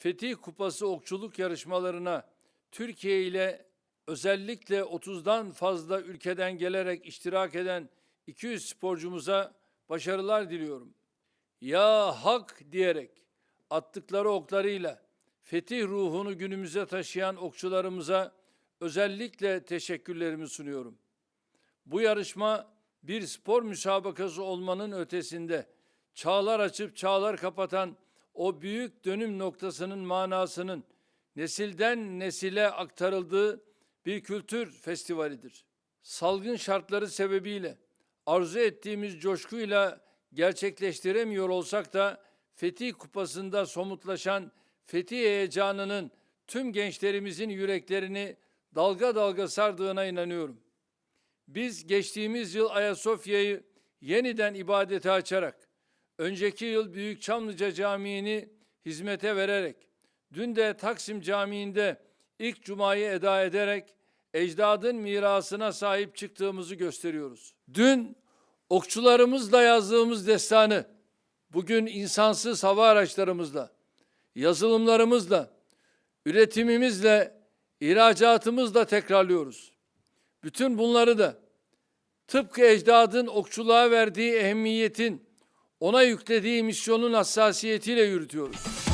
Fetih Kupası okçuluk yarışmalarına Türkiye ile özellikle 30'dan fazla ülkeden gelerek iştirak eden 200 sporcumuza başarılar diliyorum. Ya hak diyerek attıkları oklarıyla fetih ruhunu günümüze taşıyan okçularımıza özellikle teşekkürlerimi sunuyorum. Bu yarışma bir spor müsabakası olmanın ötesinde çağlar açıp çağlar kapatan o büyük dönüm noktasının manasının nesilden nesile aktarıldığı bir kültür festivalidir. Salgın şartları sebebiyle arzu ettiğimiz coşkuyla gerçekleştiremiyor olsak da Fetih Kupası'nda somutlaşan Fetih heyecanının tüm gençlerimizin yüreklerini dalga dalga sardığına inanıyorum. Biz geçtiğimiz yıl Ayasofya'yı yeniden ibadete açarak, önceki yıl Büyük Çamlıca Camii'ni hizmete vererek, dün de Taksim Camii'nde ilk cumayı eda ederek ecdadın mirasına sahip çıktığımızı gösteriyoruz. Dün okçularımızla yazdığımız destanı, bugün insansız hava araçlarımızla, yazılımlarımızla, üretimimizle, ihracatımızla tekrarlıyoruz. Bütün bunları da tıpkı ecdadın okçuluğa verdiği ehemmiyetin, ona yüklediği misyonun hassasiyetiyle yürütüyoruz.